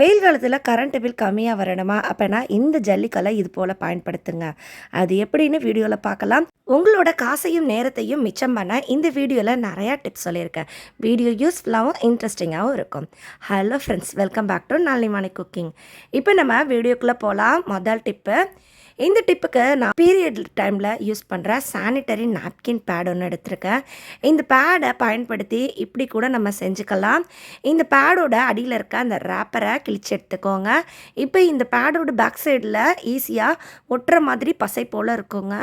வெயில் காலத்தில் current bill கம்மியாக வரணுமா? அப்போனா இந்த ஜல்லிக்கலை இது போல் பயன்படுத்துங்க. அது எப்படின்னு வீடியோவில் பார்க்கலாம். உங்களோட காசையும் நேரத்தையும் மிச்சம் பண்ண இந்த வீடியோவில் நிறையா டிப்ஸ் சொல்லியிருக்கேன். வீடியோ யூஸ்ஃபுல்லாகவும் இன்ட்ரெஸ்டிங்காகவும் இருக்கும். Hello friends welcome back to நாளிமணி cooking இப்போ நம்ம வீடியோக்குள்ளே போகலாம் முதல் டிப்பு இந்த டிப்புக்கு நான் பீரியட் டைமில் யூஸ் பண்ணுற சானிட்டரி நாப்கின் பேட் ஒன்று எடுத்திருக்கேன். இந்த பேடை பயன்படுத்தி இப்படி கூட நம்ம செஞ்சுக்கலாம். இந்த பேடோட அடியில் இருக்க அந்த ரேப்பரை கிழிச்சு எடுத்துக்கோங்க. இப்போ இந்த பேடோட பேக் சைடில் ஈஸியாக ஒட்டுற மாதிரி பசை போல் இருக்குங்க.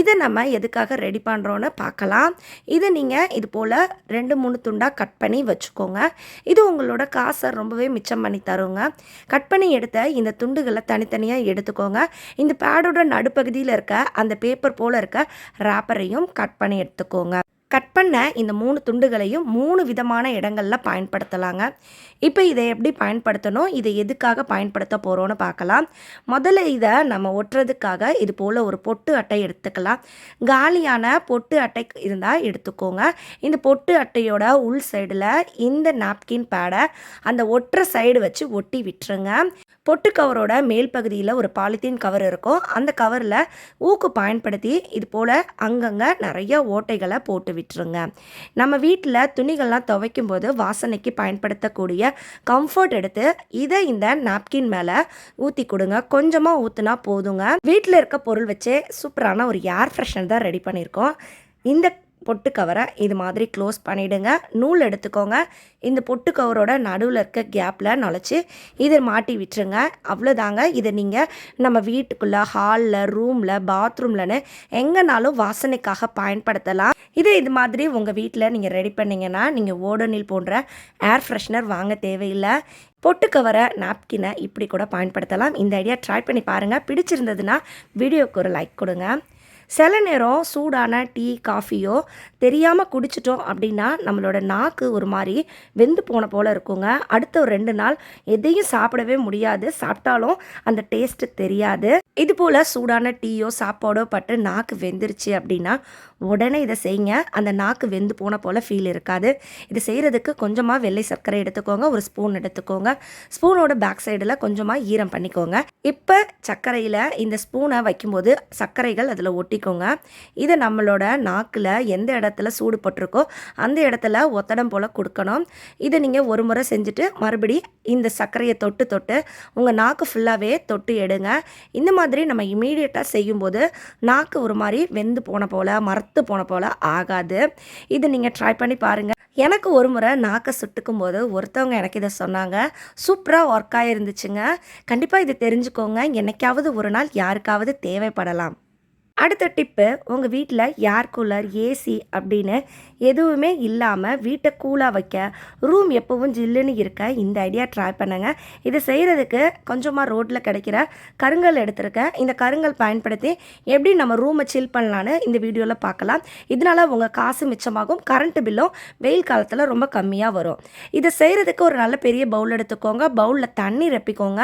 இதை நம்ம எதுக்காக ரெடி பண்ணுறோன்னு பார்க்கலாம். இதை நீங்கள் இது போல் ரெண்டு மூணு துண்டாக கட் பண்ணி வச்சுக்கோங்க. இது உங்களோட காசை ரொம்பவே மிச்சம் பண்ணி தருங்க. கட் பண்ணி எடுத்த இந்த துண்டுகளை தனித்தனியாக எடுத்துக்கோங்க. இந்த பேடோட நடுப்பகுதியில் இருக்க அந்த பேப்பர் போல் இருக்க ரேப்பரையும் கட் பண்ணி எடுத்துக்கோங்க. கட் பண்ண இந்த மூணு துண்டுகளையும் மூணு விதமான இடங்களில் பயன்படுத்தலாங்க. இப்போ இதை எப்படி பயன்படுத்தணும்? இதை எதுக்காக பயன்படுத்த போகிறோன்னு பார்க்கலாம். முதல்ல இதை நம்ம ஒட்டுறதுக்காக இது போல் ஒரு பொட்டு அட்டை எடுத்துக்கலாம். காலியான பொட்டு அட்டை இருந்தால் எடுத்துக்கோங்க. இந்த பொட்டு அட்டையோட உள் சைடில் இந்த நாப்கின் பேடை அந்த ஒட்டுற சைடு வச்சு ஒட்டி விட்டுருங்க. பொட்டு கவரோட மேல் பகுதியில் ஒரு பாலித்தீன் கவர் இருக்கும். அந்த கவரில் ஊக்கு பயன்படுத்தி இது போல் அங்கங்கே நிறைய ஓட்டைகளை போட்டு விட்டுருங்க. நம்ம வீட்டில் துணிகள்லாம் துவைக்கும் போது வாசனைக்கு பயன்படுத்தக்கூடிய கம்ஃபர்ட் எடுத்து இதை இந்த நாப்கின் மேலே ஊற்றி கொடுங்க. கொஞ்சமாக ஊற்றுனா போதுங்க. வீட்டில் இருக்க பொருள் வச்சே சூப்பரான ஒரு ஏர் ஃப்ரெஷ்னர் தான் ரெடி பண்ணியிருக்கோம். இந்த பொட்டு கவரை இது மாதிரி க்ளோஸ் பண்ணிவிடுங்க நூல் எடுத்துக்கோங்க. இந்த பொட்டு கவரோட நடுவில் இருக்க கேப்பில் நுழைச்சி இதை மாட்டி விட்டுருங்க. அவ்வளோதாங்க இதை நீங்கள் நம்ம வீட்டுக்குள்ளே ஹாலில் ரூமில் பாத்ரூம்லன்னு எங்கேனாலும் வாசனைக்காக பயன்படுத்தலாம். இது இது மாதிரி உங்கள் வீட்டில் நீங்கள் ரெடி பண்ணிங்கன்னா நீங்கள் ஓடோனில் போன்ற ஏர் ஃப்ரெஷ்னர் வாங்க தேவையில்லை. பொட்டு கவரை நாப்கினை இப்படி கூட பயன்படுத்தலாம். இந்த ஐடியா ட்ரை பண்ணி பாருங்கள் பிடிச்சிருந்ததுன்னா வீடியோக்கு ஒரு லைக் கொடுங்க. சில நேரம் சூடான டீ காஃபியோ தெரியாமல் குடிச்சிட்டோம் அப்படின்னா நம்மளோட நாக்கு ஒரு மாதிரி வெந்து போன போல் இருக்குங்க. அடுத்த ஒரு ரெண்டு நாள் எதையும் சாப்பிடவே முடியாது. சாப்பிட்டாலும் அந்த டேஸ்ட்டு தெரியாது. இது போல் சூடான டீயோ சாப்பாடோ பட்டு நாக்கு வெந்துருச்சு அப்படின்னா உடனே இதை செய்யுங்க அந்த நாக்கு வெந்து போன போல் ஃபீல் இருக்காது. இது செய்கிறதுக்கு கொஞ்சமாக வெள்ளை சர்க்கரை எடுத்துக்கோங்க. ஒரு ஸ்பூன் எடுத்துக்கோங்க. ஸ்பூனோட பேக் சைடில் கொஞ்சமாக ஈரம் பண்ணிக்கோங்க. இப்போ சர்க்கரையில் இந்த ஸ்பூனை வைக்கும்போது சர்க்கரைகள் அதில் ஒட்டிக்கோங்க. இதை நம்மளோட நாக்கில் எந்த இடத்துல சூடு பட்டிருக்கோ அந்த இடத்துல ஒத்தடம் போல் கொடுக்கணும். இதை நீங்கள் ஒரு முறை செஞ்சுட்டு மறுபடி இந்த சர்க்கரையை தொட்டு தொட்டு உங்கள் நாக்கு ஃபுல்லாகவே தொட்டு எடுங்க. இந்த மாதிரி மாதிரி நம்ம இமீடியட்டாக செய்யும்போது நாக்கு ஒரு மாதிரி வெந்து போன போல் மரத்து போன போல் ஆகாது. இது நீங்கள் ட்ரை பண்ணி பாருங்கள் எனக்கு ஒரு முறை நாக்கை சுட்டுக்கும் போது ஒருத்தவங்க எனக்கு இதை சொன்னாங்க. சூப்பராக ஒர்க் ஆகிருந்துச்சுங்க கண்டிப்பாக இது தெரிஞ்சுக்கோங்க. என்னைக்காவது ஒரு நாள் யாருக்காவது தேவைப்படலாம். அடுத்த டிப்பு உங்கள் வீட்டில் ஏர் கூலர் ஏசி அப்படின்னு எதுவுமே இல்லாமல் வீட்டை கூலாக வைக்க ரூம் எப்போவும் ஜில்லுன்னு இருக்க இந்த ஐடியா ட்ரை பண்ணுங்க. இதை செய்கிறதுக்கு கொஞ்சமாக ரோட்டில் கிடைக்கிற கருங்கல் எடுத்திருக்கேன் இந்த கருங்கல் பயன்படுத்தி எப்படி நம்ம ரூமை சில் பண்ணலான்னு இந்த வீடியோவில் பார்க்கலாம். இதனால் உங்கள் காசு மிச்சமாகும் கரண்ட் பில்லும் வெயில் காலத்தில் ரொம்ப கம்மியாக வரும். இதை செய்கிறதுக்கு ஒரு நல்ல பெரிய பவுல் எடுத்துக்கோங்க. பவுலில் தண்ணி ரெப்பிக்கோங்க.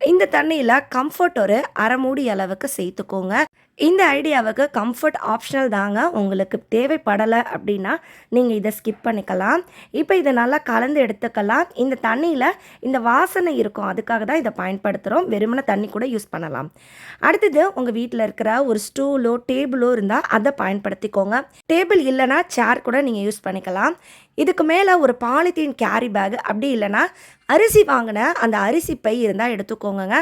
இந்த தண்ணியில் கம்ஃபர்ட் ஒரு அரை மூடி அளவுக்கு சேர்த்துக்கோங்க. இந்த ஐடியாவுக்கு கம்ஃபர்ட் ஆப்ஷனல் தாங்க உங்களுக்கு தேவைப்படலை அப்படின்னா நீங்கள் இதை ஸ்கிப் பண்ணிக்கலாம். இப்போ இதை நல்லா கலந்து எடுத்துக்கலாம். இந்த தண்ணியில் இந்த வாசனை இருக்கும். அதுக்காக தான் இதை பயன்படுத்துகிறோம் வெறுமன தண்ணி கூட யூஸ் பண்ணலாம். அடுத்தது உங்கள் வீட்டில் இருக்கிற ஒரு ஸ்டூலோ டேபிளோ இருந்தால் அதை பயன்படுத்திக்கோங்க. டேபிள் இல்லைன்னா சேர் கூட நீங்கள் யூஸ் பண்ணிக்கலாம். இதுக்கு மேலே ஒரு பாலித்தீன் கேரி பேக் அப்படி இல்லைன்னா அரிசி வாங்கின அந்த அரிசி பை இருந்தால் எடுத்துக்கோங்க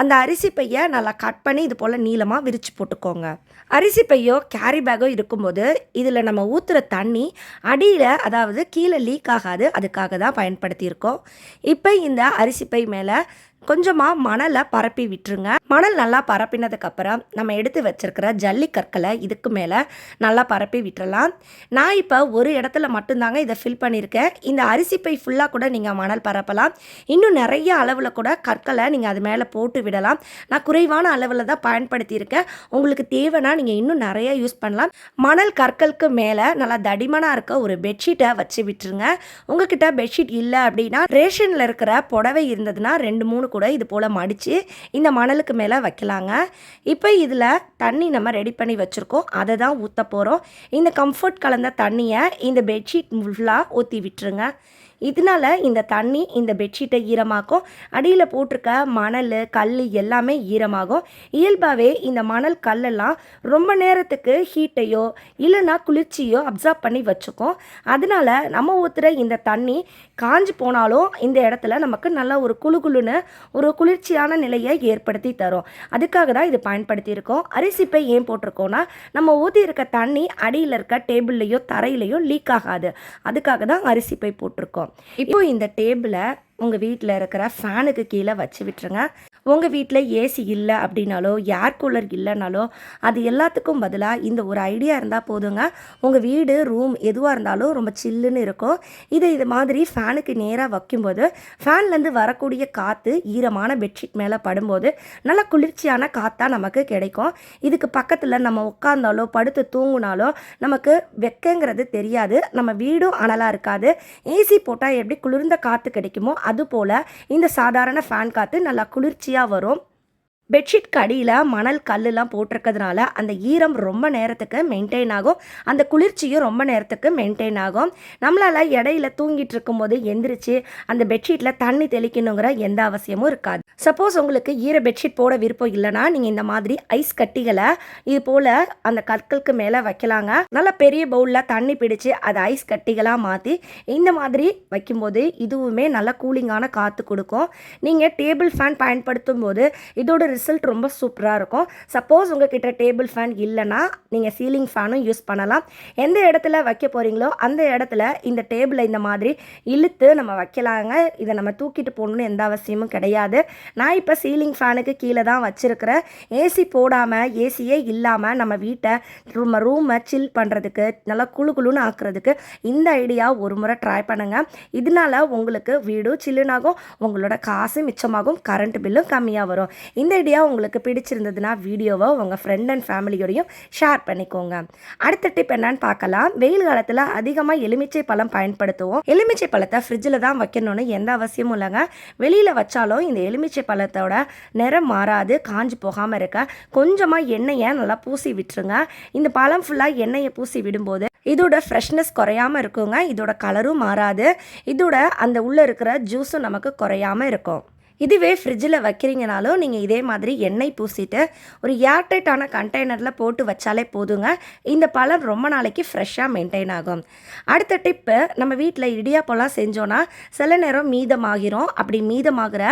அந்த அரிசி பையை நல்லா கட் பண்ணி இது போல் நீளமாக விரித்து போட்டுக்கோங்க அரிசி பையோ கேரி பேக்கோ இருக்கும்போது இதில் நம்ம ஊற்றுற தண்ணி அடியில் அதாவது கீழே லீக் ஆகாது. அதுக்காக தான் பயன்படுத்தியிருக்கோம். இப்போ இந்த அரிசி பை மேலே கொஞ்சமாக மணலை பரப்பி விட்டுருங்க. மணல் நல்லா பரப்பினதுக்கப்புறம் நம்ம எடுத்து வச்சிருக்கிற ஜல்லி கற்களை இதுக்கு மேலே நல்லா பரப்பி விட்டுறலாம். நான் இப்போ ஒரு இடத்துல மட்டும்தாங்க இதை ஃபில் பண்ணியிருக்கேன். இந்த அரிசி பை ஃபுல்லாக கூட நீங்கள் மணல் பரப்பலாம். இன்னும் நிறைய அளவில் கூட கற்களை நீங்கள் அது மேலே போட்டு விடலாம். நான் குறைவான அளவில் தான் பயன்படுத்தியிருக்கேன். உங்களுக்கு தேவைன்னா நீங்கள் இன்னும் நிறைய யூஸ் பண்ணலாம். மணல் கற்களுக்கு மேலே நல்லா தடிமனாக இருக்க ஒரு பெட்ஷீட்டை வச்சு விட்டுருங்க. உங்ககிட்ட பெட்ஷீட் இல்லை அப்படின்னா ரேஷனில் இருக்கிற புடவை இருந்ததுன்னா ரெண்டு மூணு கூட இது போல் மடித்து இந்த மணலுக்கு மேலே வைக்கலாங்க. இப்போ இதில் தண்ணி நம்ம ரெடி பண்ணி வச்சுருக்கோம். அதை தான் ஊற்ற போகிறோம் இந்த கம்ஃபர்ட் கலந்த தண்ணியை இந்த பெட்ஷீட் ஃபுல்லாக ஊற்றி விட்டுருங்க. இதனால இந்த தண்ணி இந்த பெட்ஷீட்டை ஈரமாக்கும். அடியில் போட்டிருக்க மணல் கல் எல்லாமே ஈரமாகும். இயல்பாகவே இந்த மணல் கல்லெல்லாம் ரொம்ப நேரத்துக்கு ஹீட்டையோ இல்லைன்னா குளிர்ச்சியோ அப்சர்வ் பண்ணி வச்சுக்கும். அதனால நம்ம ஊற்றுற இந்த தண்ணி காஞ்சு போனாலும் இந்த இடத்துல நமக்கு நல்ல ஒரு குளு குளுன்னு ஒரு குளிர்ச்சியான நிலையை ஏற்படுத்தி தரும். அதுக்காக தான் இது பயன்படுத்தியிருக்கோம். அரிசிப்பை ஏன் போட்டிருக்கோம்னா நம்ம ஊற்றி இருக்க தண்ணி அடியில் இருக்க டேபிள்லையோ தரையிலையோ லீக் ஆகாது. அதுக்காக தான் அரிசிப்பை போட்டிருக்கோம். இப்போ இந்த டேபிளை உங்கள் வீட்டில் இருக்கிற ஃபேனுக்கு கீழே வச்சு விட்டுருங்க. உங்கள் வீட்டில் ஏசி இல்லை அப்படின்னாலோ ஏர் கூலர் இல்லைனாலோ அது எல்லாத்துக்கும் பதிலாக இந்த ஒரு ஐடியா இருந்தால் போதுங்க. உங்கள் வீடு ரூம் எதுவாக இருந்தாலும் ரொம்ப சில்லுன்னு இருக்கும். இதை இது மாதிரி ஃபேனுக்கு நேராக வைக்கும்போது ஃபேன்லேருந்து வரக்கூடிய காற்று ஈரமான பெட்ஷீட் மேலே படும்போது நல்ல குளிர்ச்சியான காற்றாக நமக்கு கிடைக்கும். இதுக்கு பக்கத்தில் நம்ம உட்காந்தாலோ படுத்து தூங்குனாலோ நமக்கு வெக்கங்கிறது தெரியாது. நம்ம வீடும் அனலாக இருக்காது. ஏசி போட்டால் எப்படி குளிர்ந்த காற்று கிடைக்குமோ அதுபோல் இந்த சாதாரண ஃபேன் காற்று நல்லா குளிர்ச்சியாக வரும். பெட்ஷீட்க்கு அடியில் மணல் கல்லுலாம் போட்டிருக்கிறதுனால அந்த ஈரம் ரொம்ப நேரத்துக்கு மெயின்டைன் ஆகும். அந்த குளிர்ச்சியும் ரொம்ப நேரத்துக்கு மெயின்டைன் ஆகும். நம்மளால் இடையில தூங்கிட்டு இருக்கும்போது எந்திரிச்சு அந்த பெட்ஷீட்டில் தண்ணி தெளிக்கணுங்கிற எந்த அவசியமும் இருக்காது. சப்போஸ் உங்களுக்கு ஈர பெட்ஷீட் போட விருப்பம் இல்லைன்னா நீங்கள் இந்த மாதிரி ஐஸ் கட்டிகளை இது போல் அந்த கற்களுக்கு மேலே வைக்கலாங்க. நல்ல பெரிய பவுலில் தண்ணி பிடிச்சு அதை ஐஸ் கட்டிகளாக மாற்றி இந்த மாதிரி வைக்கும்போது இதுவுமே நல்ல கூலிங்கான காற்று கொடுக்கும். நீங்கள் டேபிள் ஃபேன் பயன்படுத்தும் போது இதோட ரிசல்ட் ரொம்ப சூப்பராக இருக்கும். சப்போஸ் உங்ககிட்ட டேபிள் ஃபேன் இல்லைன்னா நீங்கள் சீலிங் ஃபேனும் யூஸ் பண்ணலாம். எந்த இடத்துல வைக்க போகிறீங்களோ அந்த இடத்துல இந்த டேபிளை இந்த மாதிரி இழுத்து நம்ம வைக்கலாங்க. இதை நம்ம தூக்கிட்டு போகணுன்னு எந்த அவசியமும் கிடையாது. நான் இப்போ சீலிங் ஃபேனுக்கு கீழே தான் வச்சுருக்கிறேன். ஏசி போடாமல் ஏசியே இல்லாமல் நம்ம வீட்டை நம்ம ரூமை சில் பண்ணுறதுக்கு நல்லா குளு குளுன்னு ஆக்குறதுக்கு இந்த ஐடியா ஒரு முறை ட்ரை பண்ணுங்கள் இதனால உங்களுக்கு வீடும் சில்லுனாகும் உங்களோட காசு மிச்சமாகும் கரண்ட் பில்லும் கம்மியாக வரும். இந்த ஐடியா உங்களுக்கு பிடிச்சிருந்ததுன்னா வீடியோவை உங்கள் ஃப்ரெண்ட் அண்ட் ஃபேமிலியோடையும் ஷேர் பண்ணிக்கோங்க. அடுத்த டிப் என்னன்னு பார்க்கலாம். வெயில் காலத்தில் அதிகமாக எலுமிச்சை பழம் பயன்படுத்துவோம். எலுமிச்சை பழத்தை ஃப்ரிட்ஜில் தான் வைக்கணும்னு எந்த அவசியமும் இல்லைங்க. வெளியில் வச்சாலும் இந்த எலுமிச்சை பழத்தோட நிறம் மாறாது காஞ்சு போகாமல் இருக்க. கொஞ்சமாக எண்ணெயை நல்லா பூசி விட்டுருங்க. இந்த பழம் ஃபுல்லாக எண்ணெயை பூசி விடும்போது இதோட ஃப்ரெஷ்னஸ் குறையாம இருக்குங்க. இதோட கலரும் மாறாது. இதோட அந்த உள்ளே இருக்கிற ஜூஸும் நமக்கு குறையாம இருக்கும். இதுவே ஃப்ரிட்ஜில் வைக்கிறீங்கனாலும் நீங்கள் இதே மாதிரி எண்ணெய் பூசிட்டு ஒரு ஏர்டைட்டான கண்டெய்னரில் போட்டு வச்சாலே போதுங்க. இந்த பழம் ரொம்ப நாளைக்கு ஃப்ரெஷ்ஷாக மெயின்டைன் ஆகும். அடுத்த டிப்பு நம்ம வீட்டில் இடியாப்பம்லாம் செஞ்சோன்னா சில நேரம் மீதமாகிறோம் அப்படி மீதமாகிற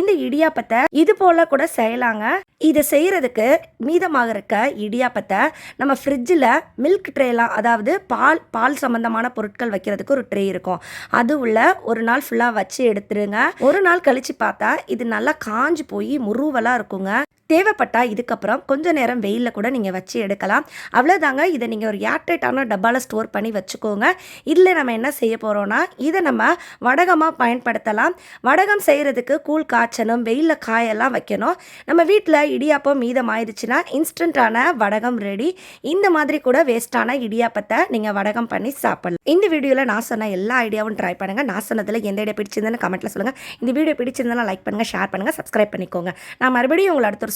இந்த இடியாப்பத்தை இது போல் கூட செய்யலாங்க. இதை செய்கிறதுக்கு மீதமாகிறக்க இடியாப்பத்தை நம்ம ஃப்ரிட்ஜில் மில்க் ட்ரேலாம் அதாவது பால் பால் சம்மந்தமான பொருட்கள் வைக்கிறதுக்கு ஒரு ட்ரே இருக்கும். அது உள்ள ஒரு நாள் ஃபுல்லாக வச்சு எடுத்துருங்க. ஒரு நாள் கழித்து பார்த்தா இது நல்லா காஞ்சு போய் முருவலாக இருக்குங்க. தேவைப்பட்டால் இதுக்கப்புறம் கொஞ்சம் நேரம் வெயிலில் கூட நீங்கள் வச்சு எடுக்கலாம். அவ்வளோதாங்க இதை நீங்கள் ஒரு ஏர்டைட்டான டப்பாவில் ஸ்டோர் பண்ணி வச்சுக்கோங்க. இதில் நம்ம என்ன செய்ய போகிறோன்னா இதை நம்ம வடகமாக பயன்படுத்தலாம். வடகம் செய்கிறதுக்கு கூழ் காய்ச்சணும் வெயிலில் காயெல்லாம் வைக்கணும். நம்ம வீட்டில் இடியாப்பம் மீதம் ஆயிடுச்சுன்னா இன்ஸ்டண்ட்டான வடகம் ரெடி. இந்த மாதிரி கூட வேஸ்ட்டான இடியாப்பத்தை நீங்கள் வடகம் பண்ணி சாப்பிடலாம். இந்த வீடியோவில் நான் சொன்ன எல்லா ஐடியாவும் ட்ரை பண்ணுங்கள் நான் சொன்னதில் எந்த ஐடியா பிடிச்சிருந்தேன்னு கமெண்ட்டில் சொல்லுங்கள் இந்த வீடியோ பிடிச்சிருந்தா லைக் பண்ணுங்கள் ஷேர் பண்ணுங்கள் சப்ஸ்கிரைப் பண்ணிக்கோங்க. நான் மறுபடியும் உங்களை அடுத்த ஒரு